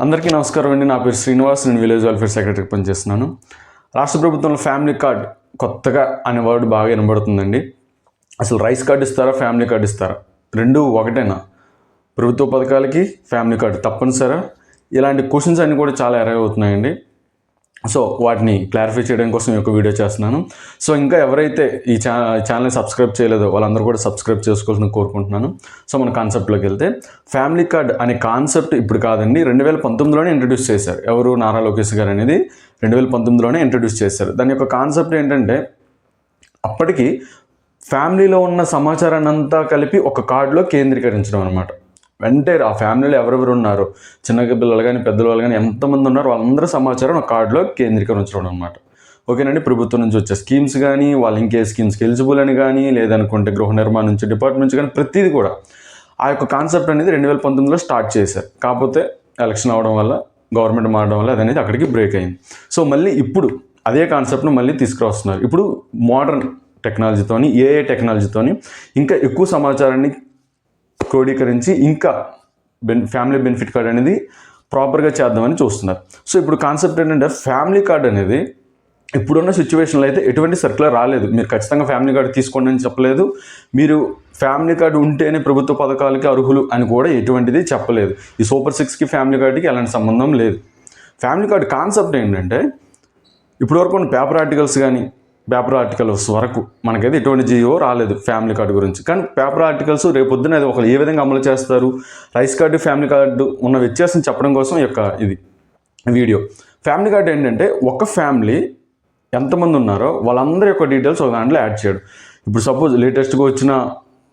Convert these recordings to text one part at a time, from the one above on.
అందరికీ నమస్కారం అండి. నా పేరు శ్రీనివాస్ నేను విలేజ్ వెల్ఫేర్ సెక్రటరీ పనిచేస్తున్నాను. రాష్ట్ర ప్రభుత్వంలో ఫ్యామిలీ కార్డ్ కొత్తగా అనే వర్డ్ బాగా వినబడుతుందండి. అసలు రైస్ కార్డు ఇస్తారా ఫ్యామిలీ కార్డు ఇస్తారా? రెండు ఒకటేనా? ప్రభుత్వ పథకాలకి ఫ్యామిలీ కార్డు తప్పనిసరా? ఇలాంటి క్వశ్చన్స్ అన్నీ కూడా చాలా ఎరగవుతున్నాయండి. సో వాటిని క్లారిఫై చేయడం కోసం ఈ యొక్క వీడియో చేస్తున్నాను. సో ఇంకా ఎవరైతే ఈ ఛా ఛానల్ని సబ్స్క్రైబ్ చేయలేదో వాళ్ళందరూ కూడా సబ్స్క్రైబ్ చేసుకోవాలని కోరుకుంటున్నాను. సో మన కాన్సెప్ట్లోకి వెళ్తే ఫ్యామిలీ కార్డ్ అనే కాన్సెప్ట్ ఇప్పుడు కాదండి రెండు వేల పంతొమ్మిదిలోనే ఇంట్రడ్యూస్ చేశారు. ఎవరు? నారా లోకేష్ గారు అనేది రెండు వేల పంతొమ్మిదిలోనే ఇంట్రడ్యూస్ చేశారు. దాని యొక్క కాన్సెప్ట్ ఏంటంటే అప్పటికి ఫ్యామిలీలో ఉన్న సమాచారాన్ని అంతా కలిపి ఒక కార్డులో కేంద్రీకరించడం అనమాట వెంటనే ఆ ఫ్యామిలీలో ఎవరెవరు ఉన్నారు? చిన్న పిల్లలు కానీ పెద్దల వాళ్ళు కానీ ఎంతమంది ఉన్నారో? వాళ్ళందరూ సమాచారం ఒక కార్డులో కేంద్రీకరించడం అనమాట ఓకేనండి ప్రభుత్వం నుంచి వచ్చే స్కీమ్స్ కానీ వాళ్ళు ఇంకే స్కీమ్స్కి ఎలిజిబుల్ అని కానీ లేదనుకుంటే గృహ నిర్మాణం నుంచి డిపార్ట్మెంట్ నుంచి కానీ ప్రతిదీ కూడా ఆ యొక్క కాన్సెప్ట్ అనేది రెండు వేల పంతొమ్మిదిలో స్టార్ట్ చేశారు. కాకపోతే ఎలక్షన్ అవడం వల్ల గవర్నమెంట్ మారడం వల్ల అది అనేది అక్కడికి బ్రేక్ అయింది. సో మళ్ళీ ఇప్పుడు అదే కాన్సెప్ట్ను మళ్ళీ తీసుకురొస్తున్నారు. ఇప్పుడు మోడర్న్ టెక్నాలజీతోని ఏఏ టెక్నాలజీతోని ఇంకా ఎక్కువ సమాచారాన్ని క్రోడీకరించి ఇంకా బెన్ ఫ్యామిలీ బెనిఫిట్ కార్డ్ అనేది ప్రాపర్గా చేద్దామని చూస్తున్నారు. సో ఇప్పుడు కాన్సెప్ట్ ఏంటంటే ఫ్యామిలీ కార్డ్ అనేది ఇప్పుడున్న సిచ్యువేషన్లో అయితే ఎటువంటి సర్కిల్ రాలేదు. మీరు ఖచ్చితంగా ఫ్యామిలీ కార్డు తీసుకోండి అని చెప్పలేదు. మీరు ఫ్యామిలీ కార్డు ఉంటేనే ప్రభుత్వ పథకాలకి అర్హులు అని కూడా ఎటువంటిది చెప్పలేదు. ఈ సూపర్ సిక్స్కి ఫ్యామిలీ కార్డుకి ఎలాంటి సంబంధం లేదు. ఫ్యామిలీ కార్డు కాన్సెప్ట్ ఏంటంటే ఇప్పటివరకు ఉన్న పేపర్ ఆర్టికల్స్ కానీ పేపర్ ఆర్టికల్స్ వరకు మనకైతే ఎటువంటి జియో రాలేదు ఫ్యామిలీ కార్డు గురించి. కానీ పేపర్ ఆర్టికల్స్ రేపొద్దున అది ఒకరు ఏ విధంగా అమలు చేస్తారు రైస్ కార్డు ఫ్యామిలీ కార్డు ఉన్న వ్యత్యాసం చెప్పడం కోసం ఈ యొక్క ఇది వీడియో. ఫ్యామిలీ కార్డు ఏంటంటే ఒక ఫ్యామిలీ ఎంతమంది ఉన్నారో వాళ్ళందరి యొక్క డీటెయిల్స్ ఒక దాంట్లో యాడ్ చేయడం. ఇప్పుడు సపోజ్ లేటెస్ట్గా వచ్చిన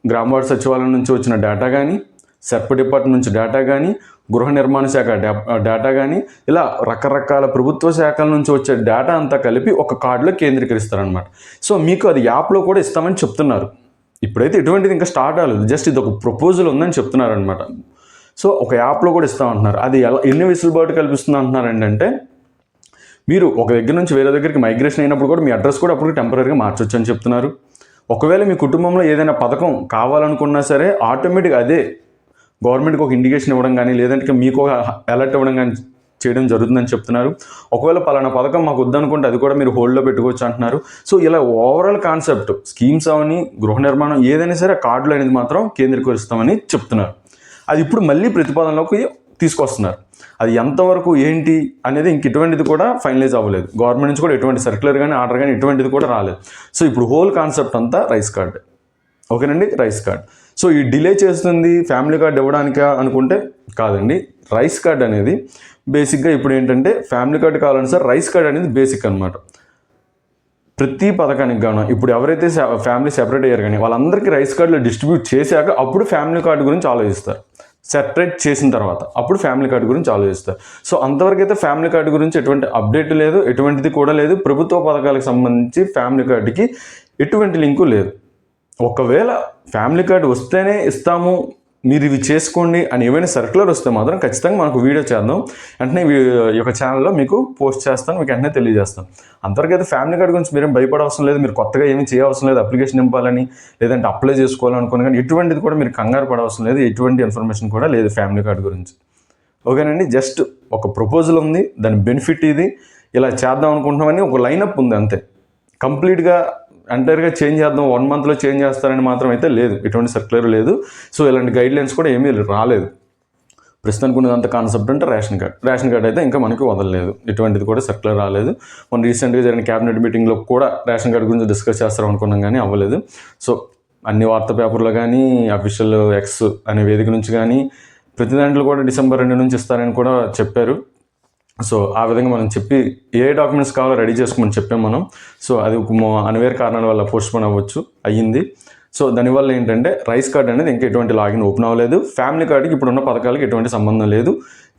గ్రామ వార్డు సచివాలయం నుంచి వచ్చిన డేటా కానీ సెర్ప్ డిపార్ట్మెంట్ నుంచి డేటా కానీ గృహ నిర్మాణ శాఖ డేటా కానీ ఇలా రకరకాల ప్రభుత్వ శాఖల నుంచి వచ్చే డేటా అంతా కలిపి ఒక కార్డులో కేంద్రీకరిస్తారనమాట సో మీకు అది యాప్లో కూడా ఇస్తామని చెప్తున్నారు. ఇప్పుడైతే ఎటువంటిది ఇంకా స్టార్ట్ అవ్వలేదు. జస్ట్ ఇది ఒక ప్రపోజల్ ఉందని చెప్తున్నారనమాట సో ఒక యాప్లో కూడా ఇస్తామంటున్నారు. అది ఎలా ఎన్ని వెసులుబాటు కల్పిస్తుంది అంటున్నారు ఏంటంటే మీరు ఒక దగ్గర నుంచి వేరే దగ్గరికి మైగ్రేషన్ అయినప్పుడు కూడా మీ అడ్రస్ కూడా అప్పుడు టెంపరీగా మార్చొచ్చు అని చెప్తున్నారు. ఒకవేళ మీ కుటుంబంలో ఏదైనా పథకం కావాలనుకున్నా సరే ఆటోమేటిక్ అదే గవర్నమెంట్కి ఒక ఇండికేషన్ ఇవ్వడం కానీ లేదంటే మీకు ఒక అలర్ట్ ఇవ్వడం కానీ చేయడం జరుగుతుందని చెప్తున్నారు. ఒకవేళ పలానా పథకం మాకు వద్దనుకుంటే అది కూడా మీరు హోల్డ్లో పెట్టుకోవచ్చు అంటున్నారు. సో ఇలా ఓవరాల్ కాన్సెప్ట్ స్కీమ్స్ అవని గృహ నిర్మాణం ఏదైనా సరే కార్డులు అనేది మాత్రం కేంద్రీకరిస్తామని చెప్తున్నారు. అది ఇప్పుడు మళ్ళీ ప్రతిపాదనలోకి తీసుకొస్తున్నారు. అది ఎంతవరకు ఏంటి అనేది ఇంక ఇటువంటిది కూడా ఫైనలైజ్ అవ్వలేదు. గవర్నమెంట్ నుంచి కూడా ఎటువంటి సర్క్యులర్ కానీ ఆర్డర్ కానీ ఎటువంటిది కూడా రాలేదు. సో ఇప్పుడు హోల్ కాన్సెప్ట్ అంతా రైస్ కార్డ్ ఓకేనండి? రైస్ కార్డ్ సో ఈ డిలే చేస్తుంది ఫ్యామిలీ కార్డ్ ఇవ్వడానిక అనుకుంటే కాదండి. రైస్ కార్డ్ అనేది బేసిక్గా ఇప్పుడు ఏంటంటే ఫ్యామిలీ కార్డ్ కావాలని సార్ రైస్ కార్డ్ అనేది బేసిక్ అనమాట ప్రతి పథకానికి గాను ఇప్పుడు ఎవరైతే ఫ్యామిలీ సెపరేట్ అయ్యారు కానీ వాళ్ళందరికీ రైస్ కార్డులు డిస్ట్రిబ్యూట్ చేశాక అప్పుడు ఫ్యామిలీ కార్డు గురించి ఆలోచిస్తారు. సెపరేట్ చేసిన తర్వాత అప్పుడు ఫ్యామిలీ కార్డు గురించి ఆలోచిస్తారు. సో అంతవరకు అయితే ఫ్యామిలీ కార్డు గురించి ఎటువంటి అప్డేట్ లేదు ఎటువంటిది కూడా లేదు. ప్రభుత్వ పథకాలకు సంబంధించి ఫ్యామిలీ కార్డుకి ఎటువంటి లింకు లేదు. ఒకవేళ ఫ్యామిలీ కార్డు వస్తేనే ఇస్తాము మీరు ఇవి చేసుకోండి అని ఏమైనా సర్క్యులర్ వస్తే మాత్రం ఖచ్చితంగా మనకు వీడియో చేద్దాం. వెంటనే ఈ యొక్క ఛానల్లో మీకు పోస్ట్ చేస్తాను మీకు వెంటనే తెలియజేస్తాను. అంతర్గత ఫ్యామిలీ కార్డు గురించి మీరేం భయపడవసరం లేదు మీరు కొత్తగా ఏమీ చేయవసరం లేదు అప్లికేషన్ నింపాలని లేదంటే అప్లై చేసుకోవాలనుకుని కానీ ఎటువంటిది కూడా మీరు కంగారు పడవసరం లేదు ఎటువంటి ఇన్ఫర్మేషన్ కూడా లేదు ఫ్యామిలీ కార్డు గురించి. ఓకేనండి జస్ట్ ఒక ప్రపోజల్ ఉంది దాని బెనిఫిట్ ఇది. ఇలా చేద్దాం అనుకుంటున్నామని ఒక లైనప్ ఉంది అంతే. కంప్లీట్గా ఎంటైర్గా చేంజ్ చేద్దాం వన్ మంత్లో చేంజ్ చేస్తారని మాత్రం అయితే లేదు. ఎటువంటి సర్క్యులర్ లేదు. సో ఇలాంటి గైడ్ లైన్స్ కూడా ఏమీ రాలేదు. ప్రస్తుతానికి ఉన్నదంత కాన్సెప్ట్ అంటే రేషన్ కార్డ్. రేషన్ కార్డ్ అయితే ఇంకా మనకి వదలలేదు. ఎటువంటిది కూడా సర్క్యులర్ రాలేదు. మన రీసెంట్గా జరిగిన క్యాబినెట్ మీటింగ్లో కూడా రేషన్ కార్డు గురించి డిస్కస్ చేస్తారు అనుకున్నాం కానీ అవ్వలేదు. సో అన్ని వార్తా పేపర్లో కానీ అఫీషియల్ ఎక్స్ అనే వేదిక నుంచి కానీ ప్రతి దాంట్లో కూడా డిసెంబర్ రెండు నుంచి ఇస్తారని కూడా చెప్పారు. సో ఆ విధంగా మనం చెప్పి ఏ డాక్యుమెంట్స్ కావాలో రెడీ చేసుకోమని చెప్పాం మనం. సో అది ఒక అనివేర్ కారణాల వల్ల పోస్ట్ పోన్ అవ్వచ్చు అయ్యింది. సో దానివల్ల ఏంటంటే రైస్ కార్డ్ అనేది ఇంకా ఎటువంటి లాగిన్ ఓపెన్ అవ్వలేదు. ఫ్యామిలీ కార్డుకి ఇప్పుడున్న పథకాలకి ఎటువంటి సంబంధం లేదు.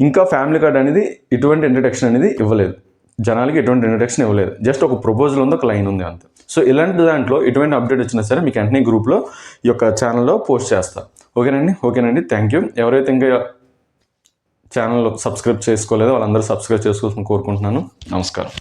ఇంకా ఫ్యామిలీ కార్డ్ అనేది ఎటువంటి ఇంట్రడక్షన్ అనేది ఇవ్వలేదు. జనాలకి ఎటువంటి ఇంట్రడక్షన్ ఇవ్వలేదు. జస్ట్ ఒక ప్రపోజల్ ఉంది ఒక లైన్ ఉంది అంతే. సో ఇలాంటి దాంట్లో ఎటువంటి అప్డేట్ వచ్చినా సరే మీకు వెంటనే గ్రూప్లో ఈ యొక్క ఛానల్లో పోస్ట్ చేస్తాను ఓకేనండి? ఓకేనండి. థ్యాంక్ యూ ఎవరైతే ఇంకా ఛానల్ సబ్స్క్రైబ్ చేసుకోలేదు వాళ్ళందరూ సబ్స్క్రైబ్ చేసుకోవాలని కోరుకుంటున్నాను. నమస్కారం.